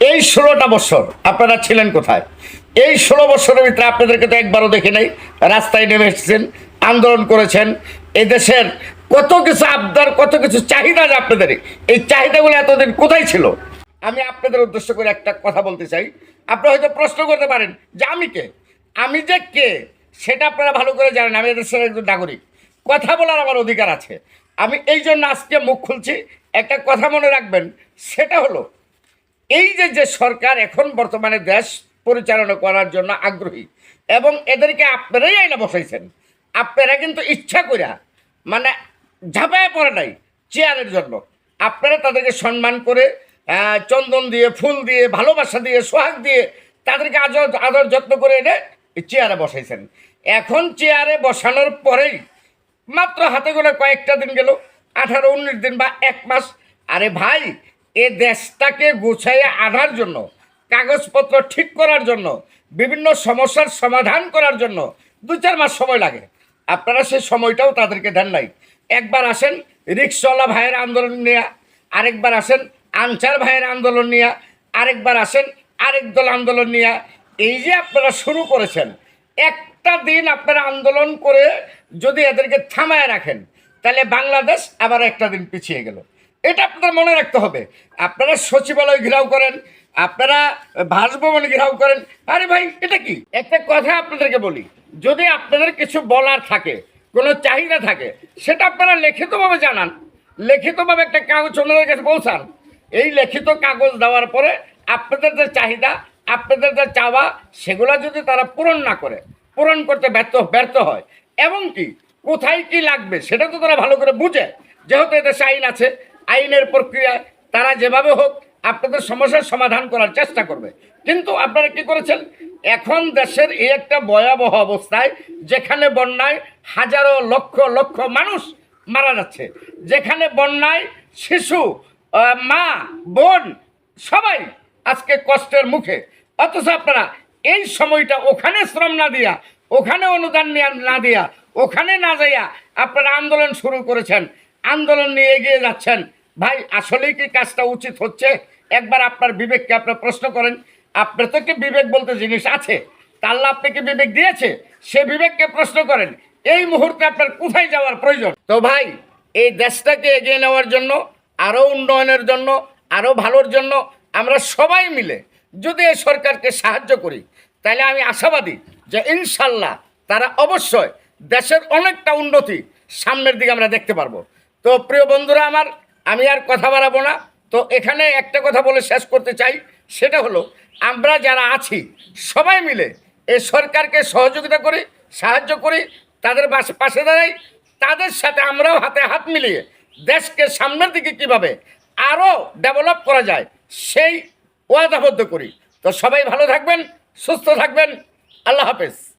এই ষোলোটা বছর আপনারা ছিলেন কোথায়? এই ষোলো বছরের ভিতরে আপনাদেরকে তো একবারও দেখে নাই। রাস্তায় নেমে এসেছেন, আন্দোলন করেছেন। এদেশের কত কিছু আবদার, কত কিছু চাহিদা যে আপনাদের? এই চাহিদাগুলো এতদিন কোথায় ছিল? আমি আপনাদের উদ্দেশ্য করে একটা কথা বলতে চাই। আপনারা হয়তো প্রশ্ন করতে পারেন, যে আমি কে? আমি যে কে? সেটা আপনারা ভালো করে জানেন, আমি এদেশের একজন নাগরিক। কথা বলার আমার অধিকার আছে। আমি এই জন্য আজকে মুখ খুলছি। একটা কথা মনে রাখবেন, সেটা হলো এই যে যে সরকার এখন বর্তমানে দেশ পরিচালনা করার জন্য আগ্রহী, এবং এদেরকে আপনারাই আইনা বসাইছেন, আপনারা কিন্তু ইচ্ছা করিয়া মানে ঝাঁপায় পড়ে নাই চেয়ারের জন্য। আপনারা তাদেরকে সম্মান করে চন্দন দিয়ে, ফুল দিয়ে, ভালোবাসা দিয়ে, সোহাগ দিয়ে তাদেরকে আদর আদর যত্ন করে এনে চেয়ারে বসাইছেন। এখন চেয়ারে বসানোর পরেই মাত্র হাতে গোনা কয়েকটা দিন গেল, আঠারো, উনিশ দিন বা এক মাস, আরে ভাই এ দেশটাকে গুছাইয়ে আনার জন্য, কাগজপত্র ঠিক করার জন্য, বিভিন্ন সমস্যার সমাধান করার জন্য দু চার মাস সময় লাগে। আপনারা সেই সময়টাও তাদেরকে দেন নাই। একবার আসেন, রিক্সাওয়ালা ভাইয়ের আন্দোলন নিয়ে, আরেকবার আসেন, আনসার ভাইয়ের আন্দোলন নিয়ে, আরেকবার আসেন, আরেক দল আন্দোলন নিয়ে। এই যে আপনারা শুরু করেছেন, একটা দিন আপনারা আন্দোলন করে যদি এদেরকে থামায় রাখেন, তাহলে বাংলাদেশ আবার একটা দিন পিছিয়ে গেল। এটা আপনাদের মনে রাখতে হবে। আপনারা সচিবালয় ঘেরাও করেন, আপনারা বাসভবন ঘেরাও করেন। আরে ভাই, এটা কি? একটা কথা আপনাদেরকে বলি, যদি আপনাদের কিছু বলার থাকে, কোনো চাহিদা থাকে, সেটা আপনারা লিখিতভাবে জানান। লিখিতভাবে একটা কাগজ ওনাদের কাছে পৌঁছান। এই লিখিত কাগজ দেওয়ার পরে আপনাদের যে চাহিদা, আপনাদের যে চাওয়া, সেগুলো যদি তারা পূরণ না করে, পূরণ করতে ব্যর্থ ব্যর্থ হয়, এবং কি, কোথায় কি লাগবে, সেটা তো তারা ভালো করে বুঝে। যেহেতু এদেশে আইন আছে আইনের প্রক্রিয়ায় তারা যেভাবে হোক আপনাদের সমস্যার সমাধান করার চেষ্টা করবে। কিন্তু আপনারা কি করেছেন? এখন দেশের এই একটা ভয়াবহ অবস্থায়, যেখানে বন্যায় হাজারো লক্ষ লক্ষ মানুষ মারা যাচ্ছে। যেখানে বন্যায় শিশু মা, বোন সবাই আজকে কষ্টের মুখে। অথচ আপনারা এই সময়টা ওখানে শ্রম না দিয়া, ওখানে অনুদান না দিয়া, ওখানে না যাইয়া আপনারা আন্দোলন শুরু করেছেন। আন্দোলন নিয়ে এগিয়ে যাচ্ছেন। ভাই, আসলেই কি কাজটা উচিত হচ্ছে? একবার আপনার বিবেককে আপনি প্রশ্ন করেন। আপনার তো কি বিবেক বলতে জিনিস আছে। তাল্লা আপনাকে বিবেক দিয়েছে? সে বিবেককে প্রশ্ন করেন। এই মুহূর্তে আপনার কোথায় যাওয়ার প্রয়োজন? তো ভাই, এই দেশটাকে এগিয়ে নেওয়ার জন্য, আরও উন্নয়নের জন্য, আরও ভালোর জন্য আমরা সবাই মিলে যদি এই সরকারকে সাহায্য করি, তাহলে আমি আশাবাদী যে ইনশাল্লাহ তারা অবশ্যই দেশের অনেকটা উন্নতি সামনের দিকে আমরা দেখতে পারব। তো প্রিয় বন্ধুরা আমার আমি আর কথা বাড়াবো না। তো এখানে একটা কথা বলে শেষ করতে চাই, সেটা হলো, আমরা যারা আছি, সবাই মিলে এ সরকারকে সহযোগিতা করি, সাহায্য করি, তাদের পাশে দাঁড়াই, তাদের সাথে আমরাও হাতে হাত মিলিয়ে দেশকে সামনের দিকে কীভাবে আরও ডেভেলপ করা যায়, সেই ওয়াদাবদ্ধ করি। তো সবাই ভালো থাকবেন, সুস্থ থাকবেন, আল্লাহ হাফেজ।